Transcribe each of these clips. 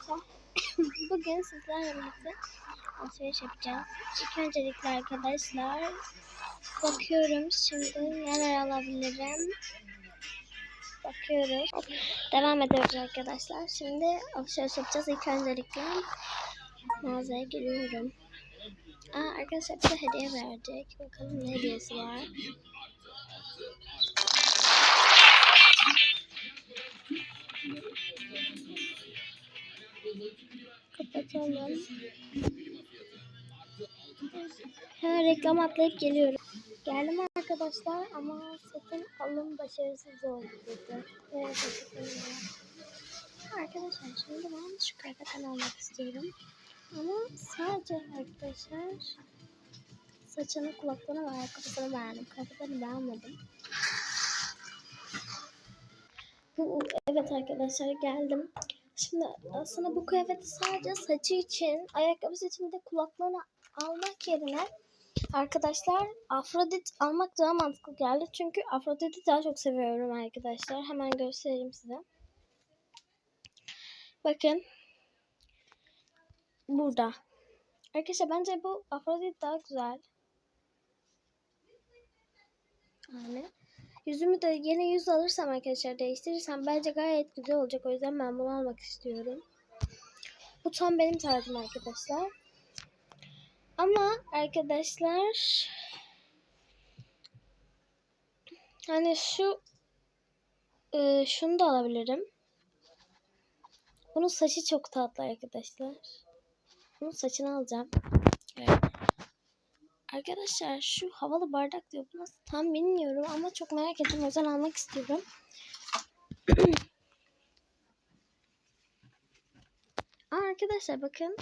arkadaşlar. Bugün sizlerle birlikte alışveriş yapacağız. İlk öncelikle arkadaşlar bakıyorum şimdi neler alabilirim. Bakıyoruz. Devam ediyoruz arkadaşlar. Şimdi alışveriş yapacağız. İlk öncelikle mağazaya giriyorum. Aa, arkadaşlar bize hediye verecek. Bakalım ne hediyesi var. Kapatalım. Hemen reklam atlayıp geliyorum. Geldim arkadaşlar ama satın alım başarısız oldu dedi. Evet. Arkadaşlar şimdi ben şu kıyafetten almak istiyorum. Ama sadece arkadaşlar saçını, kulaklarını ve ayakkabısını beğendim. Kıyafetlerini beğenmedim. Bu, evet arkadaşlar geldim. Şimdi aslında bu kıyafeti sadece saçı için, ayakkabısı için de kulaklarını almak yerine arkadaşlar Afrodit almak daha mantıklı geldi. Çünkü Afrodit'i daha çok seviyorum arkadaşlar. Hemen göstereyim size. Bakın. Burada. Arkadaşlar bence bu Afrodit daha güzel. Yani. Yüzümü de yeni yüz alırsam arkadaşlar değiştirirsem bence gayet güzel olacak. O yüzden ben bunu almak istiyorum. Bu tam benim tarzım arkadaşlar. Ama arkadaşlar hani şu e, şunu da alabilirim. Bunun saçı çok tatlı arkadaşlar. Bunun saçını alacağım. Evet. Arkadaşlar şu havalı bardak diyor. Bu nasıl tam bilmiyorum ama çok merak ettim. O yüzden almak istiyorum. Aa, arkadaşlar bakın.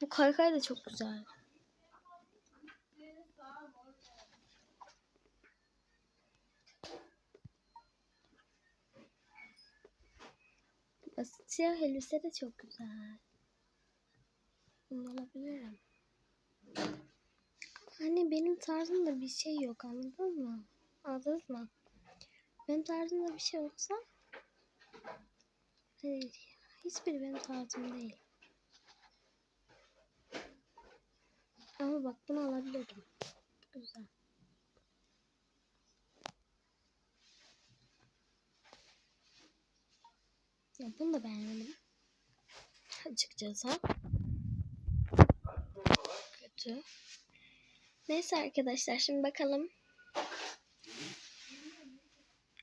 Bu kaykay da çok güzel. Basit siyah elbise de çok güzel. Bunu alabilirim. Hani benim tarzımda bir şey yok anladın mı? Anladınız mı? Benim tarzımda bir şey yoksa hayır, hiçbiri benim tarzım değil. Ama bak bunu alabilirim. Güzel. Ya bunu da beğenmedim. Açıkçası. Kötü. Neyse arkadaşlar şimdi bakalım.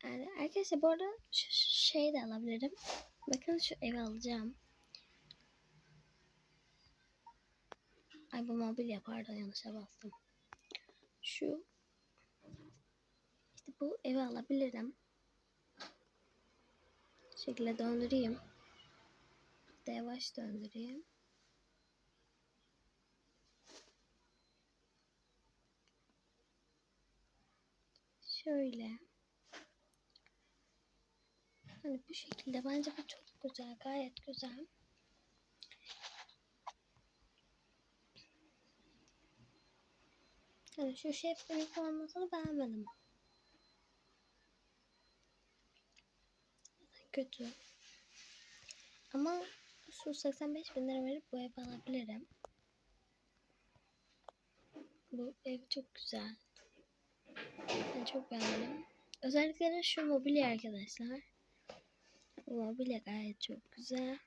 Yani arkadaşlar bu arada şu şey de alabilirim. Bakın şu evi alacağım. Ay bu mobilya pardon yanlışa bastım. Şu işte bu evi alabilirim. Bu şekilde döndüreyim. De yavaş döndüreyim. Şöyle. Hani bu şekilde bence bu çok güzel. Gayet güzel. Hani şu şef üniformasını beğenmedim. Kötü. Ama şu 85 bin lira verip bu evi alabilirim. Bu ev çok güzel. Ben çok beğendim. Özellikle de şu mobilya arkadaşlar. Bu mobilya gayet çok güzel.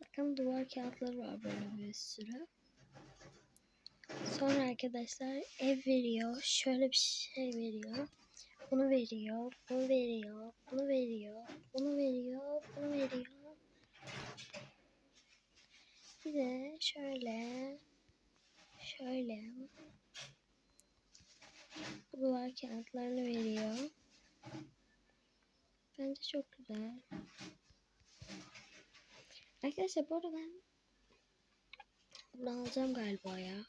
Bakın duvar kağıtları var böyle bir sürü. Sonra arkadaşlar ev veriyor. Şöyle bir şey veriyor. Bunu veriyor. Bunu veriyor. Bunu veriyor. Bunu veriyor. Bunu veriyor. Bir de şöyle şöyle bu duvar kağıtlarını veriyor. Bence çok güzel. Arkadaşlar bu arada ben bunu alacağım galiba ya.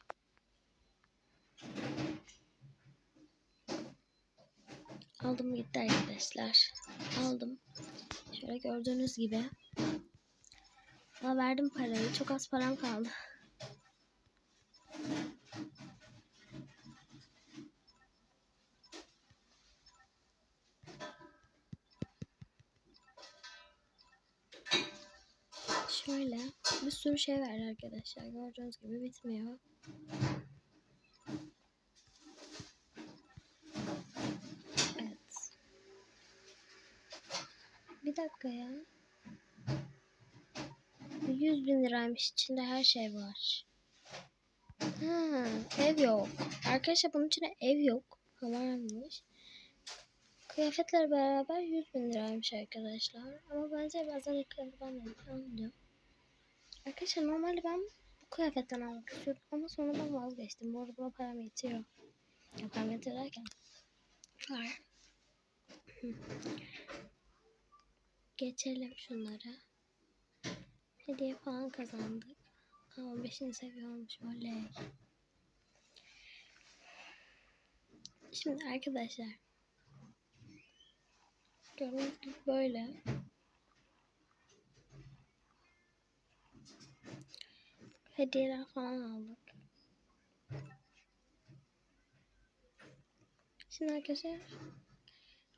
Aldım gitti arkadaşlar. Aldım. Şöyle gördüğünüz gibi. Aa, verdim parayı. Çok az param kaldı. Şöyle bir sürü şey var arkadaşlar. Gördüğünüz gibi bitmiyor. Evet. Bir dakika ya. Bu 100 bin liraymış. İçinde her şey var. Ha, ev yok. Arkadaşlar bunun içinde ev yok. Varmış. Kıyafetler beraber 100 bin liraymış arkadaşlar. Ama bence bazen kıyafet almayacağım. Arkadaşlar normalde ben bu kıyafetten almak istiyordum ama sonradan vazgeçtim. Bu arada buna param yetiyor. Ya param yetiyor derken. Geçelim şunları. Hediye falan kazandık. Ama 5. seviye oley. Şimdi arkadaşlar. Gördüğünüz gibi böyle. Hediyeler falan aldık. Şimdi arkadaşlar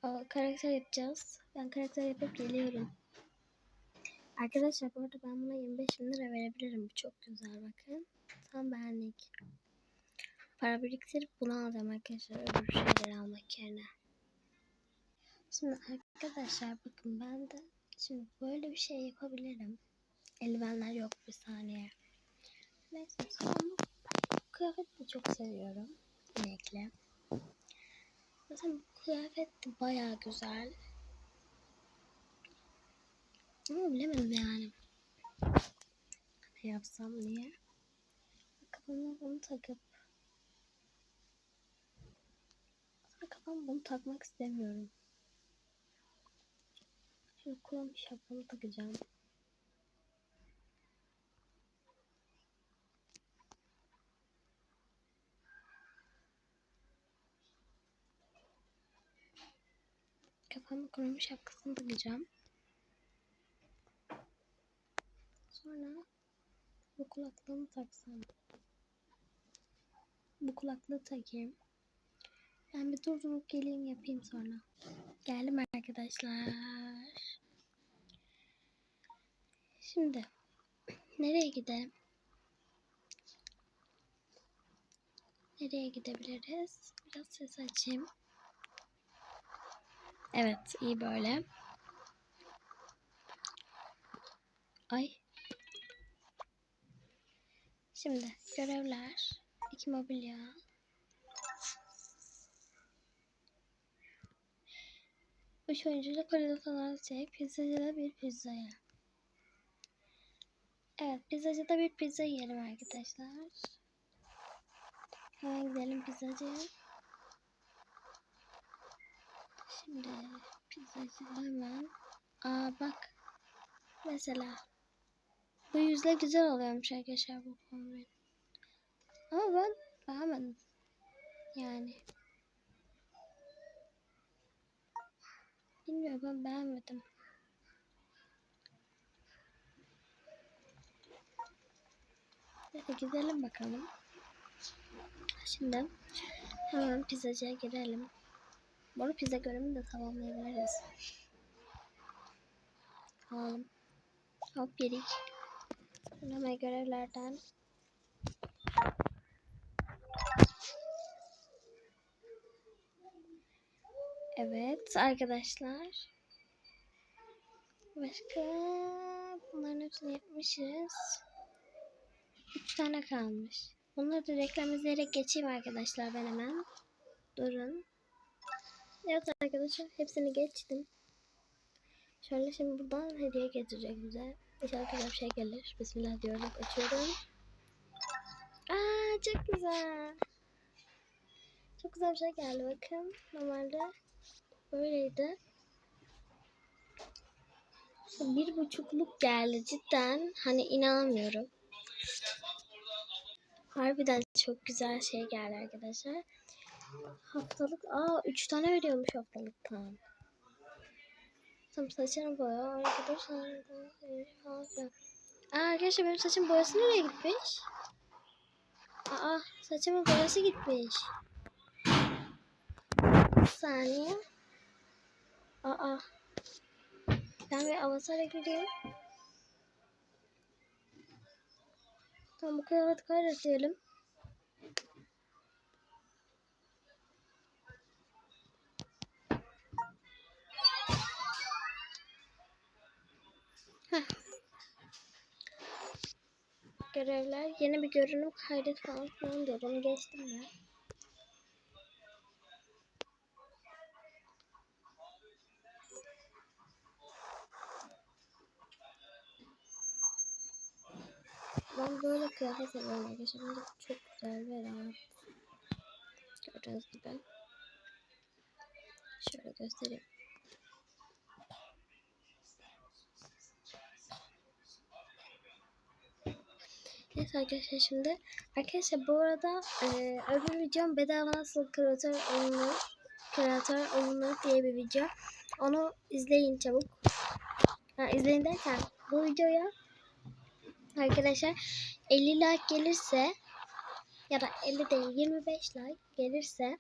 o, karakter yapacağız. Ben karakter yapıp geliyorum. Arkadaşlar bu arada ben buna 25 bin lira verebilirim. Bu çok güzel bakın. Tam benlik. Para biriktirip bunu alacağım arkadaşlar. Öbür şeyleri almak yerine. Şimdi arkadaşlar bakın ben de şimdi böyle bir şey yapabilirim. Eldivenler yok bir saniye. Neyse sonra kıyafet de çok seviyorum. İnekli. Zaten bu kıyafet de baya güzel. Ama bilemedim yani. Ne yapsam diye. Kafama bunu takıp kafam bunu takmak istemiyorum. Şimdi kulağım şapkamı takacağım. Kafamı kurum şapkasını takacağım. Sonra bu kulaklığımı taksam. Bu kulaklığı takayım. Ben bir durdurup geleyim yapayım sonra. Geldim arkadaşlar. Şimdi nereye gidelim? Nereye gidebiliriz? Biraz ses açayım. Evet, iyi böyle. Ay. Şimdi görevler, iki mobilya. Üç oyuncuyla koridor falan çek. Pizzacıda bir pizzaya. Evet, pizzacıda bir pizza yiyelim arkadaşlar. Hemen gidelim pizzacıya. Şimdi pizzacı hemen. Aa bak. Mesela. Bu yüzle güzel oluyormuş arkadaşlar bu kombin. Ama ben beğenmedim. Yani. Bilmiyorum ben beğenmedim. Hadi gidelim bakalım. Şimdi hemen pizzacıya girelim. Bu pizza görevini de tamamlayabiliriz. Alalım. Hop yedik. Hemen görevlerden Evet arkadaşlar. Başka bunların hepsini yapmışız. 3 tane kalmış. Bunları da reklam izleyerek geçeyim arkadaşlar ben hemen. Durun. Evet arkadaşlar hepsini geçtim. Şöyle şimdi buradan hediye getirecek bize. İnşallah güzel bir şey gelir. Bismillah diyorum. Açıyorum. Aa çok güzel. Çok güzel bir şey geldi bakın. Normalde böyleydi. Bir buçukluk geldi cidden. Hani inanamıyorum. Harbiden çok güzel şey geldi arkadaşlar. Haftalık, aa 3 tane veriyormuş haftalıktan. Tam saçını boya, arkadaşlar. Aa arkadaşlar benim saçım boyası nereye gitmiş? Aa saçımın boyası gitmiş. Bir saniye. Aa. Ben bir avatara gireyim. Tamam bu kıyafeti kaydediyelim. Görevler yeni bir görünüm kaydet falan filan diyorum. Geçtim ya. Ben böyle kıyafet arkadaşlar. Bence çok güzel ve rahat. Gördüğünüz gibi. Şöyle göstereyim. Neyse arkadaşlar şimdi. Arkadaşlar bu arada e, öbür videom bedava nasıl kreatör olunur, kreatör olunur diye bir video. Onu izleyin çabuk. Ha, izleyin derken bu videoya arkadaşlar 50 like gelirse ya da 50 değil 25 like gelirse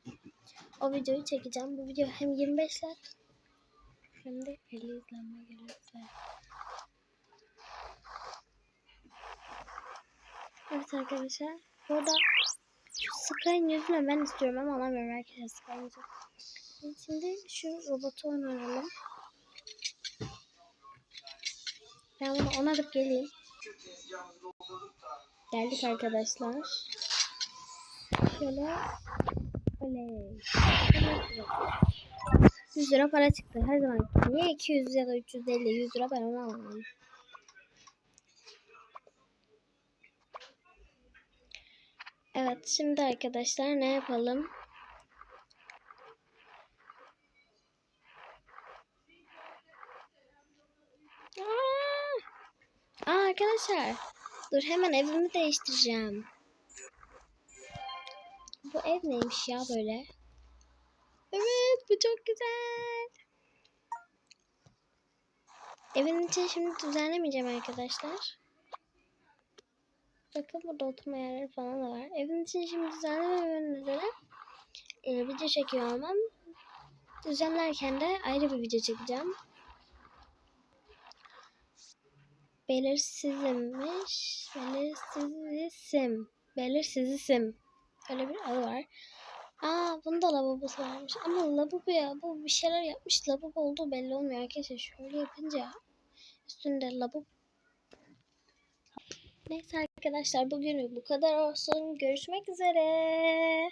o videoyu çekeceğim. Bu video hem 25 like hem de 50 izlenme gelirse. Arkadaşlar. Burada şu Sky'ın yüzünü ben istiyorum ama alamıyorum arkadaşlar Sky'ın yüzünü. Şimdi şu robotu oynayalım. Ben bunu onarıp geleyim. Geldik arkadaşlar. Şöyle. Oley. 100 lira para çıktı. Her zaman. Niye 200 ya da 350 100 lira ben onu alamam. Evet şimdi arkadaşlar ne yapalım? Aa! Arkadaşlar. Dur hemen evimi değiştireceğim. Bu ev neymiş ya böyle? Evet bu çok güzel. Evin için şimdi düzenlemeyeceğim arkadaşlar. Bakın burada oturma yerleri falan da var. Evin için şimdi düzenlememenin nedeni e, video çekiyor olmam. Düzenlerken de ayrı bir video çekeceğim. Belirsizimmiş. Belirsizim. Belirsizim. Öyle bir adı var. Aa bunda lavabosu varmış. Ama lavabo ya bu bir şeyler yapmış. Lavabo olduğu belli olmuyor arkadaşlar. Şöyle yapınca üstünde lavabo Neyse arkadaşlar bugünlük bu kadar olsun. Görüşmek üzere.